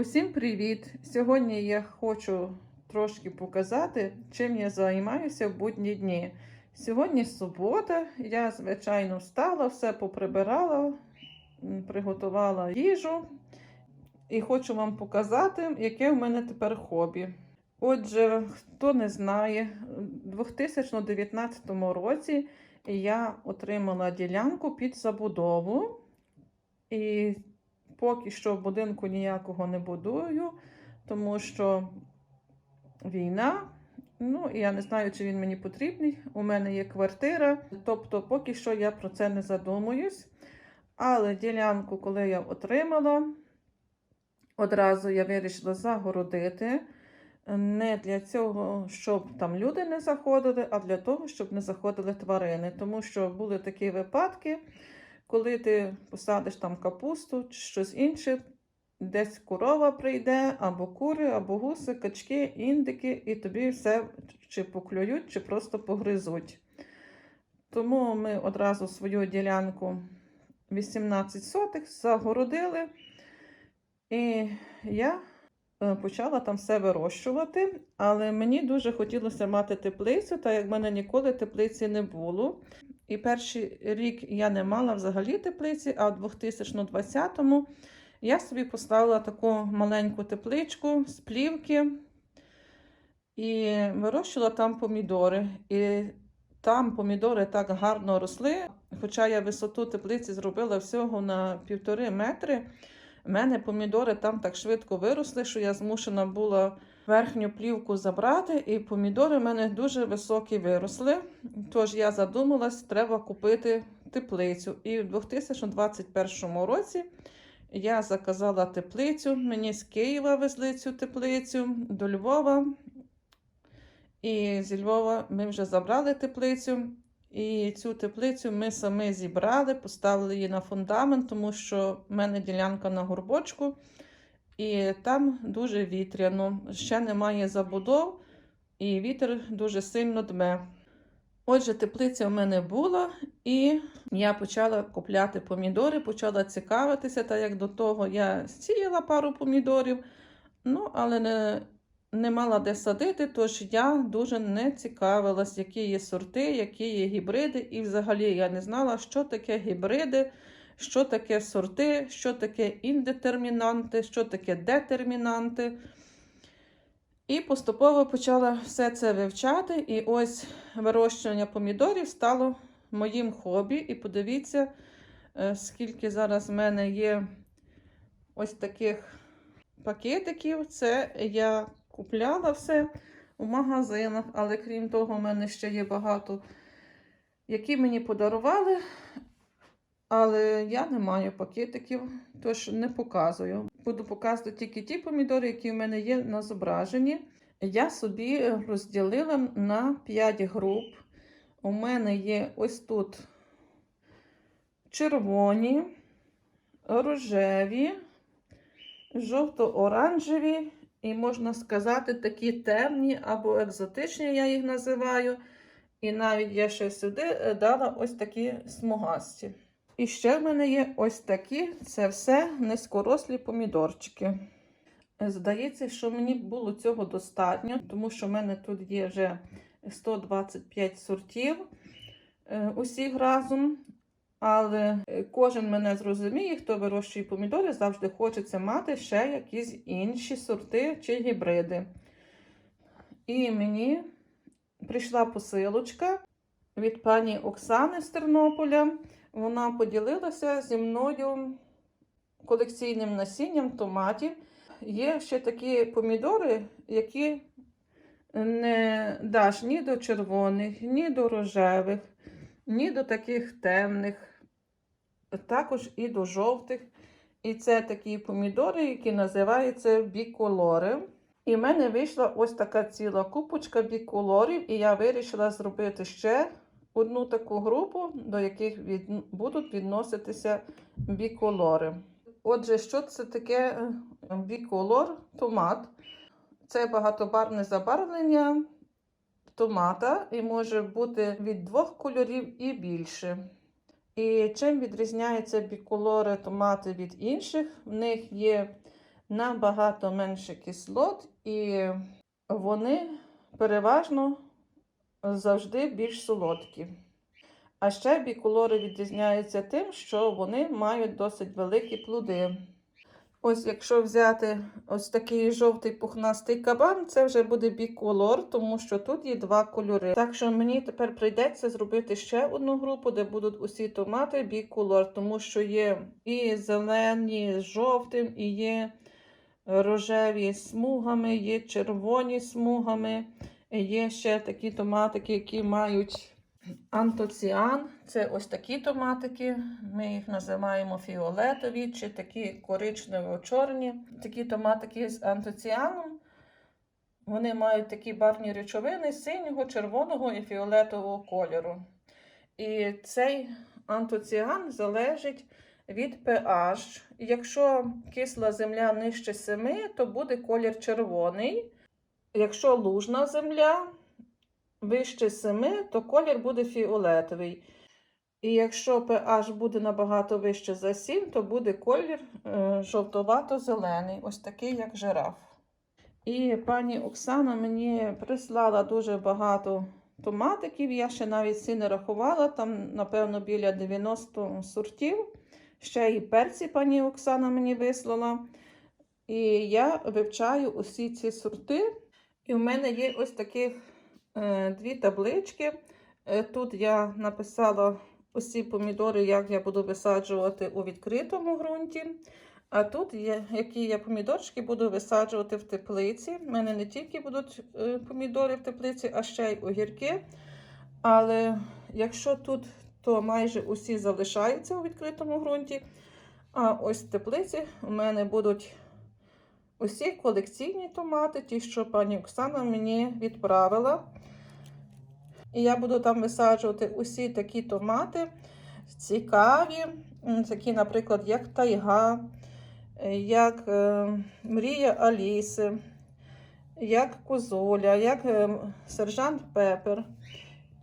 Усім привіт! Сьогодні я хочу трошки показати, чим я займаюся в будні дні. Сьогодні субота, я, звичайно, встала, все поприбирала, приготувала їжу і хочу вам показати, яке в мене тепер хобі. Отже, хто не знає, у 2019 році я отримала ділянку під забудову. І поки що в будинку ніякого не будую, тому що війна. Ну, і я не знаю, чи він мені потрібний. У мене є квартира, тобто поки що я про це не задумуюсь. Але ділянку, коли я отримала, одразу я вирішила загородити. Не для цього, щоб там люди не заходили, а для того, щоб не заходили тварини. Тому що були такі випадки, коли ти посадиш там капусту чи щось інше, десь корова прийде, або кури, або гуси, качки, індики, і тобі все чи поклюють, чи просто погризуть. Тому ми одразу свою ділянку 18 сотих загородили, і я е, почала там все вирощувати, але мені дуже хотілося мати теплицю, так як в мене ніколи теплиці не було. І перший рік я не мала взагалі теплиці, а в 2020-му я собі поставила таку маленьку тепличку з плівки і вирощувала там помідори. І там помідори так гарно росли. Хоча я висоту теплиці зробила всього на півтори метри. У мене помідори там так швидко виросли, що я змушена була верхню плівку забрати, і помідори в мене дуже високі виросли. Тож я задумалась, треба купити теплицю. І в 2021 році я заказала теплицю. Мені з Києва везли цю теплицю до Львова. І зі Львова ми вже забрали теплицю. І цю теплицю ми самі зібрали, поставили її на фундамент, тому що в мене ділянка на горбочку, і там дуже вітряно. Ще немає забудов, і вітер дуже сильно дме. Отже, теплиця в мене була, і я почала купляти помідори, почала цікавитися, так як до того я сіяла пару помідорів, ну, але не, не мала де садити, тож я дуже не цікавилась, які є сорти, які є гібриди, і взагалі я не знала, що таке гібриди, що таке сорти, що таке індетермінанти, що таке детермінанти. І поступово почала все це вивчати. І ось вирощування помідорів стало моїм хобі. І подивіться, е, скільки зараз в мене є ось таких пакетиків. Це я купляла все у магазинах, але крім того, в мене ще є багато, які мені подарували. Але я не маю пакетиків, тож не показую. Буду показувати тільки ті помідори, які в мене є на зображенні. Я собі розділила на 5 груп. У мене є ось тут червоні, рожеві, жовто-оранжеві і, можна сказати, такі темні або екзотичні, я їх називаю. І навіть я ще сюди е, дала ось такі смугасті. І ще в мене є ось такі, це все низькорослі помідорчики. Здається, що мені було цього достатньо, тому що в мене тут є вже 125 сортів е, усіх разом. Але кожен мене зрозуміє, хто вирощує помідори, завжди хочеться мати ще якісь інші сорти чи гібриди. І мені прийшла посилочка від пані Оксани з Тернополя. Вона поділилася зі мною колекційним насінням томатів. Є ще такі помідори, які не даш ні до червоних, ні до рожевих, ні до таких темних, також і до жовтих. І це такі помідори, які називаються біколори. І в мене вийшла ось така ціла купочка біколорів, і я вирішила зробити ще одну таку групу, до яких від... будуть відноситися біколори. Отже, що це таке е, біколор томат? Це багатобарвне забарвлення томата і може бути від двох кольорів і більше. І чим відрізняються біколори томати від інших? В них є набагато менше кислот, і вони переважно завжди більш солодкі. А ще біколори відрізняються тим, що вони мають досить великі плоди. Ось якщо взяти ось такий жовтий пухнастий кабан, це вже буде біколор, тому що тут є два кольори. Так що мені тепер прийдеться зробити ще одну групу, де будуть усі томати біколор, тому що є і зелені з жовтим, і є рожеві смугами, є червоні смугами, є ще такі томатики, які мають антоціан. Це ось такі томатики. Ми їх називаємо фіолетові чи такі коричнево-чорні. Такі томатики з антоціаном. Вони мають такі барвні речовини синього, червоного і фіолетового кольору. І цей антоціан залежить від pH. Якщо кисла земля нижче 7, то буде колір червоний. Якщо лужна земля вище 7, то колір буде фіолетовий. І якщо pH буде набагато вище за 7, то буде колір е, жовтовато-зелений, ось такий, як жираф. І пані Оксана мені прислала дуже багато томатиків. Я ще навіть всі не рахувала, там, напевно, біля 90 сортів. Ще і перці пані Оксана мені вислала. І я вивчаю усі ці сорти. І в мене є ось таких е, дві таблички. Е, Тут я написала усі помідори, як я буду висаджувати у відкритому ґрунті. А тут є, які я помідорчики буду висаджувати в теплиці. У мене не тільки будуть е, помідори в теплиці, а ще й огірки. Але якщо тут, то майже усі залишаються у відкритому ґрунті. А ось в теплиці у мене будуть усі колекційні томати, ті, що пані Оксана мені відправила. І я буду там висаджувати усі такі томати цікаві, такі, наприклад, як тайга, е, як е, мрія Аліси, як козоля, як е, сержант Пепер.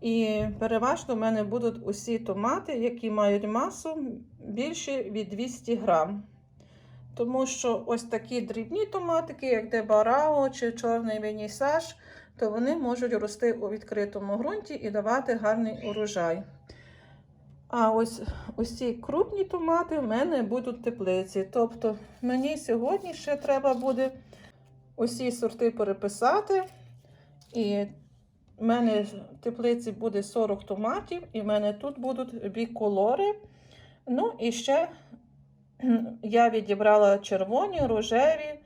І переважно в мене будуть усі томати, які мають масу більше від 200 грам. Тому що ось такі дрібні томатики, як дебарао чи чорний венісаж, то вони можуть рости у відкритому ґрунті і давати гарний урожай. А ось усі крупні томати в мене будуть теплиці. Тобто мені сьогодні ще треба буде усі сорти переписати. І в мене в теплиці буде 40 томатів, і в мене тут будуть біколори. Ну і ще я відібрала червоні, рожеві,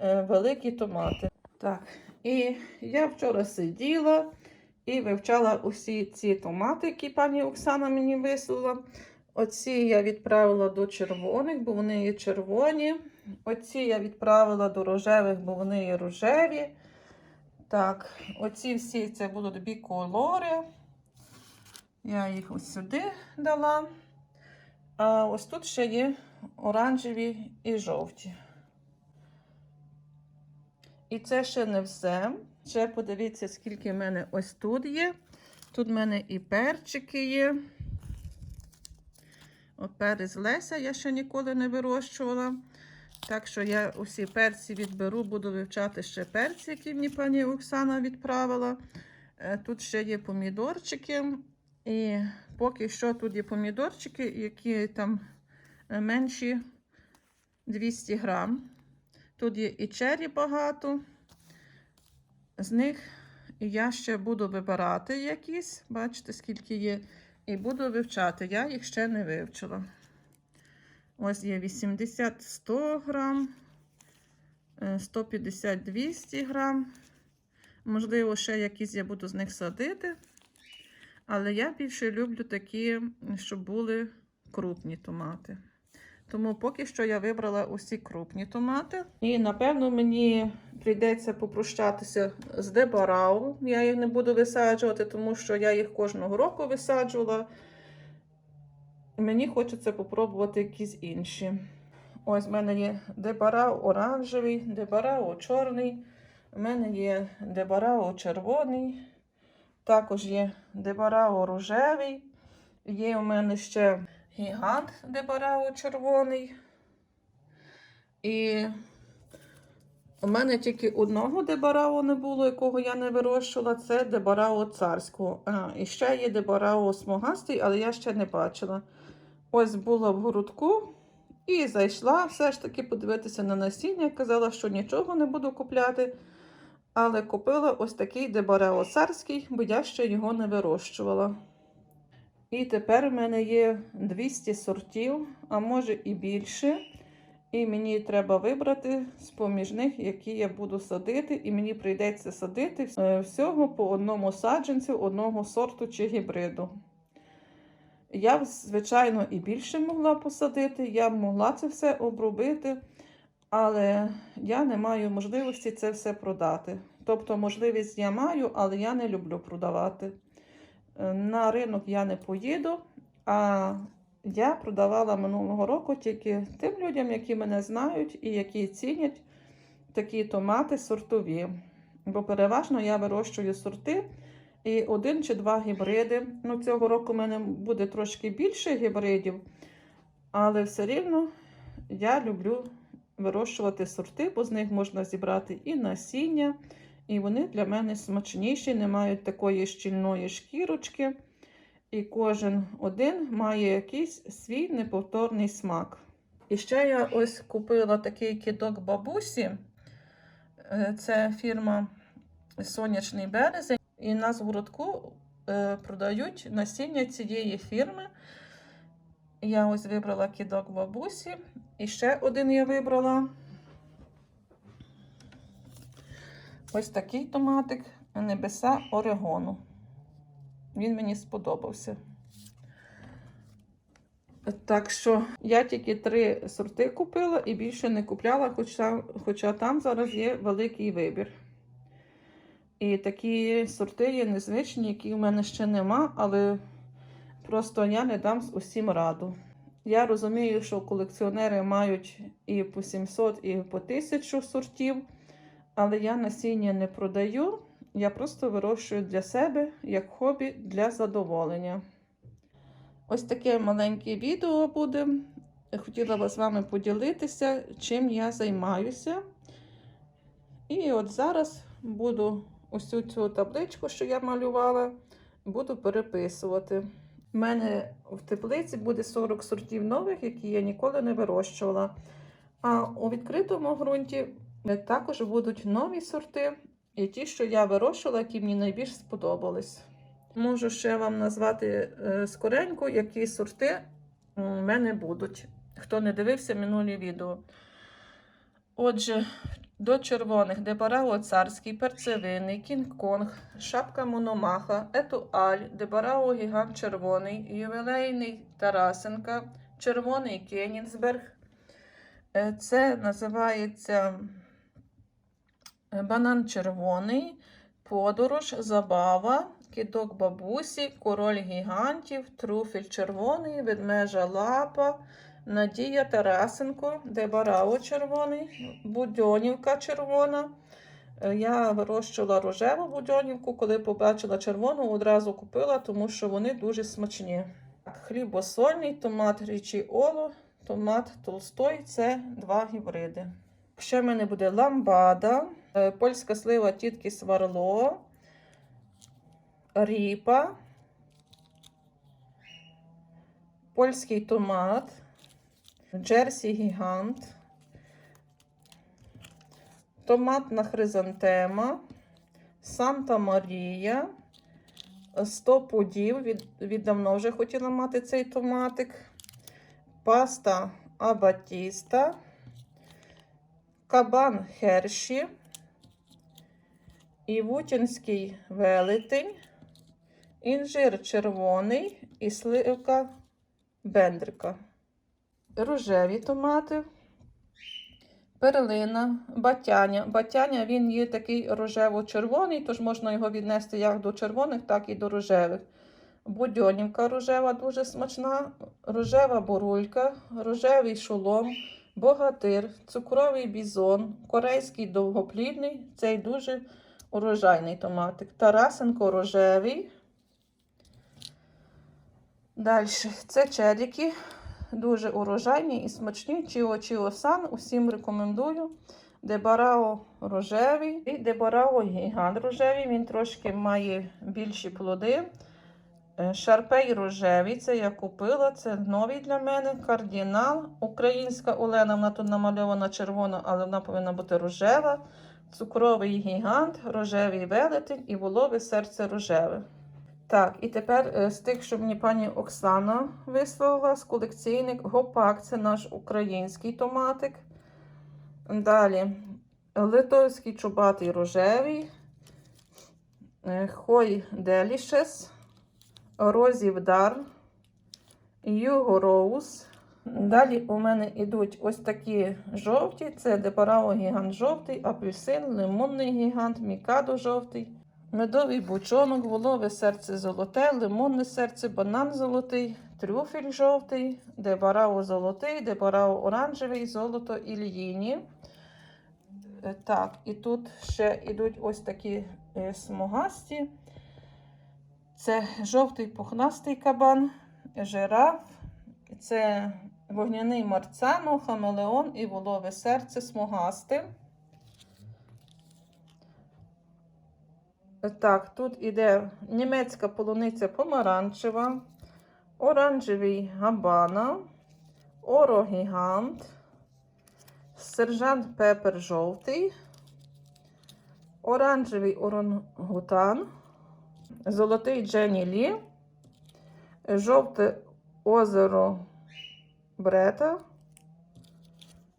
е, великі томати. Так, і я вчора сиділа і вивчала усі ці томати, які пані Оксана мені вислала. Оці я відправила до червоних, бо вони є червоні. Оці я відправила до рожевих, бо вони є рожеві. Так, оці всі це будуть біколори. Я їх ось сюди дала. А ось тут ще є оранжеві і жовті. І це ще не все. Ще подивіться, скільки в мене ось тут є. Тут в мене і перчики є. От перець Леся я ще ніколи не вирощувала. Так що я усі перці відберу, буду вивчати ще перці, які мені пані Оксана відправила. Е, Тут ще є помідорчики. І поки що тут є помідорчики, які там менші 200 грам. Тут є і чері багато. З них я ще буду вибирати якісь. Бачите, скільки є. І буду вивчати. Я їх ще не вивчила. Ось є 80-100 грам, е, 150-200 грам. Можливо, ще якісь я буду з них садити. Але я більше люблю такі, щоб були крупні томати. Тому поки що я вибрала усі крупні томати. І, напевно, мені прийдеться попрощатися з дебарау. Я їх не буду висаджувати, тому що я їх кожного року висаджувала. Мені хочеться попробувати якісь інші. Ось в мене є дебарау оранжевий, дебарау чорний. У мене є дебарау червоний. Також є дебарау рожевий. Є у мене ще гігант дебарау червоний. І У мене тільки одного дебарао не було, якого я не вирощувала. Це дебарао царського. А, і ще є дебарао смугастий, але я ще не бачила. Ось була в городку і зайшла все ж таки подивитися на насіння. Казала, що нічого не буду купляти. Але купила ось такий дебарао царський, бо я ще його не вирощувала. І тепер в мене є 200 сортів, а може і більше. І мені треба вибрати з поміж них, які я буду садити, і мені прийдеться садити е, всього по одному саджанцю, одного сорту чи гібриду. Я, звичайно, і більше могла посадити, я могла це все обробити, але я не маю можливості це все продати. Тобто, можливість я маю, але я не люблю продавати. Е, На ринок я не поїду, а я продавала минулого року тільки тим людям, які мене знають і які цінять такі томати сортові. Бо переважно я вирощую сорти і один чи два гібриди. Ну, цього року в мене буде трошки більше гібридів, але все рівно я люблю вирощувати сорти, бо з них можна зібрати і насіння, і вони для мене смачніші, не мають такої щільної шкірочки. І кожен один має якийсь свій неповторний смак. І ще я ось купила такий кидок бабусі. Е, Це фірма Сонячний березень. І нас в городку е, продають насіння цієї фірми. Я ось вибрала кидок бабусі. І ще один я вибрала. Ось такий томатик Небеса Орегону. Він мені сподобався. Так що я тільки три сорти купила і більше не купляла, хоча, хоча там зараз є великий вибір. І такі сорти є незвичні, які в мене ще нема, але просто я не дам усім раду. Я розумію, що колекціонери мають і по 700, і по 1000 сортів, але я насіння не продаю. Я просто вирощую для себе як хобі для задоволення. Ось таке маленьке відео буде. Хотіла б з вами поділитися, чим я займаюся. І от зараз буду ось цю табличку, що я малювала, буду переписувати. У мене в теплиці буде 40 сортів нових, які я ніколи не вирощувала. А у відкритому ґрунті також будуть нові сорти. І ті, що я вирощувала, які мені найбільш сподобались. Можу ще вам назвати е, скоренько, які сорти у мене будуть, хто не дивився минулі відео. Отже, до червоних Дебарао царський, перцевинний, кінг-конг, шапка мономаха, етуаль, Дебарао гігант червоний, ювілейний Тарасенка, червоний Кенінсберг. Е, Це називається банан червоний, подорож, забава, кидок бабусі, король гігантів, труфель червоний, ведмежа лапа, Надія Тарасенко, Дебарао червоний, Будьонівка червона. Е, Я вирощувала рожеву будьонівку, коли побачила червону, одразу купила, тому що вони дуже смачні. Хлібосольний, томат річіоло, томат толстой це два гібриди. Ще в мене буде ламбада, е, польська слива тітки сварло, ріпа, польський томат, джерсі гігант, томатна хризантема, Санта Марія, 100 пудів. Від, віддавно вже хотіла мати цей томатик, паста абатіста. Кабан Херші, Івутінський велетень, інжир червоний і сливка бендрика. Рожеві томати, перлина, батяня. Батяня він є такий рожево-червоний, тож можна його віднести як до червоних, так і до рожевих. Будьонівка рожева дуже смачна, рожева бурулька, рожевий шолом. Богатир, цукровий бізон, корейський довгоплідний, цей дуже урожайний томатик. Тарасенко рожевий. Далі це черіки, дуже урожайні і смачні. Чіо Чіо Сан, усім рекомендую. Дебарао рожевий і Дебарао гігант рожевий. Він трошки має більші плоди. Е, Шарпей рожевий, це я купила, це новий для мене. Кардінал. Українська Олена, вона тут намальована червона, але вона повинна бути рожева. Цукровий гігант, рожевий велетень і волове серце рожеве. Так, і тепер е, з тих, що мені пані Оксана вислала, з колекційник Гопак, це наш український томатик. Далі литовський чубатий рожевий, е, Хой Делішес, Розів Дар, Юго Роуз. Далі у мене йдуть ось такі жовті: це Депарао гігант жовтий, апельсин, лимонний гігант, мікадо жовтий, медовий бучонок, волове серце золоте, лимонне серце, банан золотий, трюфель жовтий, дебарао золотий, дебарао оранжевий, золото ільїні. Е, Так, і тут ще йдуть ось такі е, смугасті. Це жовтий пухнастий кабан, жираф, це вогняний марцано, хамелеон і волове серце смугасте. Так, тут іде німецька полуниця помаранчева, оранжевий габана, орогігант, сержант пепер жовтий, оранжевий орангутан, золотий Дженні Лі, жовте озеро Брета,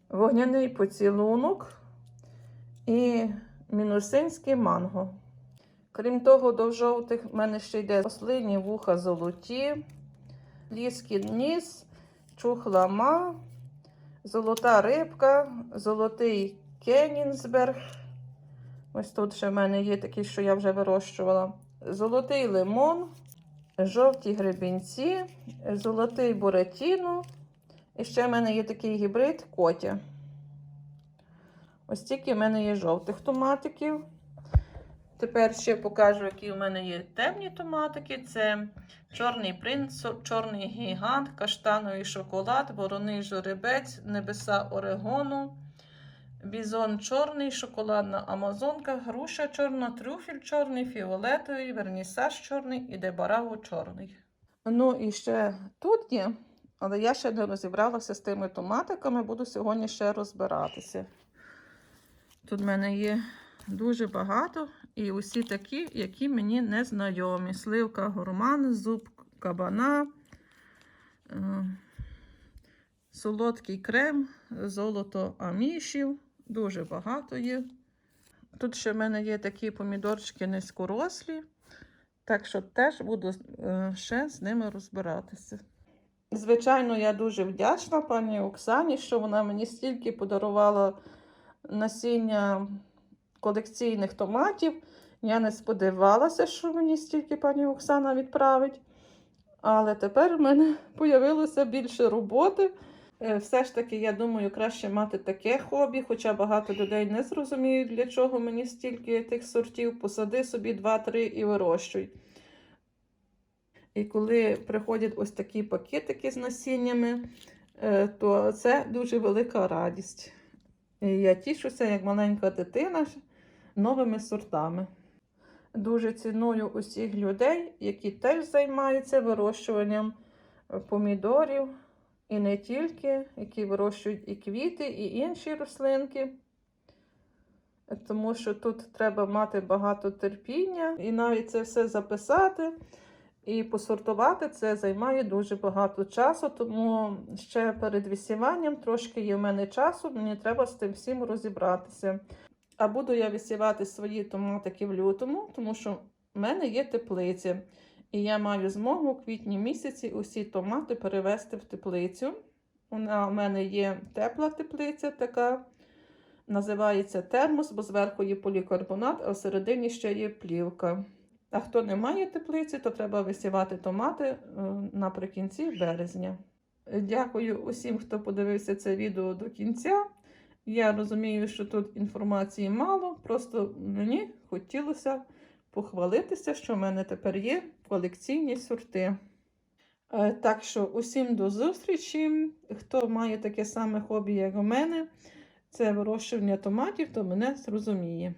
вогняний поцілунок і мінусинське манго. Крім того, до жовтих в мене ще йде ослині вуха золоті, ліський ніс, чухлама, золота рибка, золотий Кенінсберг. Ось тут ще в мене є такі, що я вже вирощувала. Золотий лимон, жовті гребінці, золотий буратіно. І ще в мене є такий гібрид котя. Ось тільки в мене є жовтих томатиків. Тепер ще покажу, які у мене є темні томатики. Це чорний принц, чорний гігант, каштановий шоколад, вороний жеребець, небеса Орегону, бізон чорний, шоколадна амазонка, груша чорна, трюфель чорний, фіолетовий, вернісаж чорний і дебараго чорний. Ну і ще тут є, але я ще не розібралася з тими томатиками, буду сьогодні ще розбиратися. Тут в мене є дуже багато, і усі такі, які мені не знайомі. Сливка гурман, зуб кабана, е, солодкий крем, золото амішів. Дуже багато є. Тут ще в мене є такі помідорчики низькорослі, так що теж буду е, ще з ними розбиратися. Звичайно, я дуже вдячна пані Оксані, що вона мені стільки подарувала насіння колекційних томатів. Я не сподівалася, що мені стільки пані Оксана відправить. Але тепер в мене з'явилося більше роботи. Е, Все ж таки, я думаю, краще мати таке хобі, хоча багато людей не зрозуміють, для чого мені стільки тих сортів. Посади собі 2-3 і вирощуй. І коли приходять ось такі пакетики з насіннями, е, то це дуже велика радість. І я тішуся, як маленька дитина, новими сортами. Дуже ціную усіх людей, які теж займаються вирощуванням помідорів, і не тільки, які вирощують і квіти, і інші рослинки. Тому що тут треба мати багато терпіння і навіть це все записати і посортувати це займає дуже багато часу, тому ще перед висіванням трошки є в мене часу, мені треба з тим всім розібратися. А буду я висівати свої томатики в лютому, тому що в мене є теплиця. І я маю змогу у квітні місяці усі томати перевести в теплицю. В мене є тепла теплиця така. Називається термос, бо зверху є полікарбонат, а всередині ще є плівка. А хто не має теплиці, то треба висівати томати е, наприкінці березня. Дякую усім, хто подивився це відео до кінця. Я розумію, що тут інформації мало, просто мені хотілося похвалитися, що в мене тепер є колекційні сорти. Е, Так що усім до зустрічі. Хто має таке саме хобі, як у мене, це вирощування томатів, то мене зрозуміє.